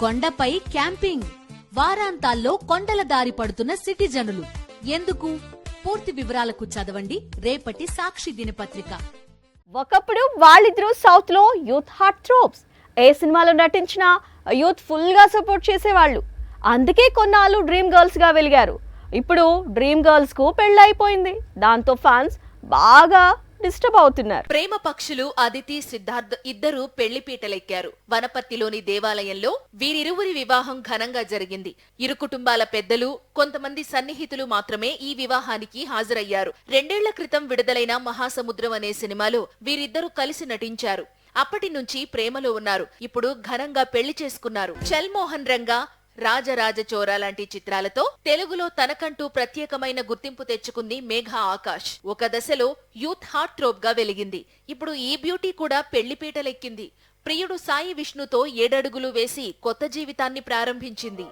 కొండపై క్యాంపింగ్. వారాంతాల్లో కొండల దారి పడుతున్న సిటిజనులు. ఎందుకు? పూర్తి వివరాలకు చదవండి. రేపటి సాక్షి దినపత్రిక. ఒకప్పుడు వాళ్ళిద్దరూ సౌత్లో యూత్ హార్ట్ ట్రోప్స్. ఏ సినిమాలో నటించినా యూత్ ఫుల్గా సపోర్ట్ చేసేవాళ్ళు. అందుకే కొన్నాళ్ళు డ్రీమ్ గర్ల్స్గా వెలిగారు. ఇప్పుడు డ్రీమ్ గర్ల్స్కు పెళ్ళైపోయింది. దాంతో ఫ్యాన్స్ బాగా డిస్టర్బ్ అవుతున్నారు. ప్రేమ పక్షులు అదితి సిద్ధార్థ్ ఇద్దరు పెళ్ళిపీటలెక్కారు వనపర్తిలోని దేవాలయంలో వీరిరువురి వివాహం ఘనంగా జరిగింది. ఇరు కుటుంబాల పెద్దలు కొంతమంది సన్నిహితులు మాత్రమే ఈ వివాహానికి హాజరయ్యారు. రెండేళ్ళ క్రితం విడుదలైన మహాసముద్రం అనే సినిమాలో వీరిద్దరూ కలిసి నటించారు. అప్పటి నుంచి ప్రేమలో ఉన్నారు. ఇప్పుడు ఘనంగా పెళ్ళి చేసుకున్నారు. చల్మోహన్ రంగా రాజరాజ చోర లాంటి చిత్రాలతో తెలుగులో తనకంటూ ప్రత్యేకమైన గుర్తింపు తెచ్చుకుంది మేఘ ఆకాష్. ఒక దశలో యూత్ హార్ట్ ట్రోప్గా వెలిగింది. ఇప్పుడు ఈ బ్యూటీ కూడా పెళ్ళిపీటలెక్కింది ప్రియుడు సాయి విష్ణుతో ఏడడుగులు వేసి కొత్త జీవితాన్ని ప్రారంభించింది.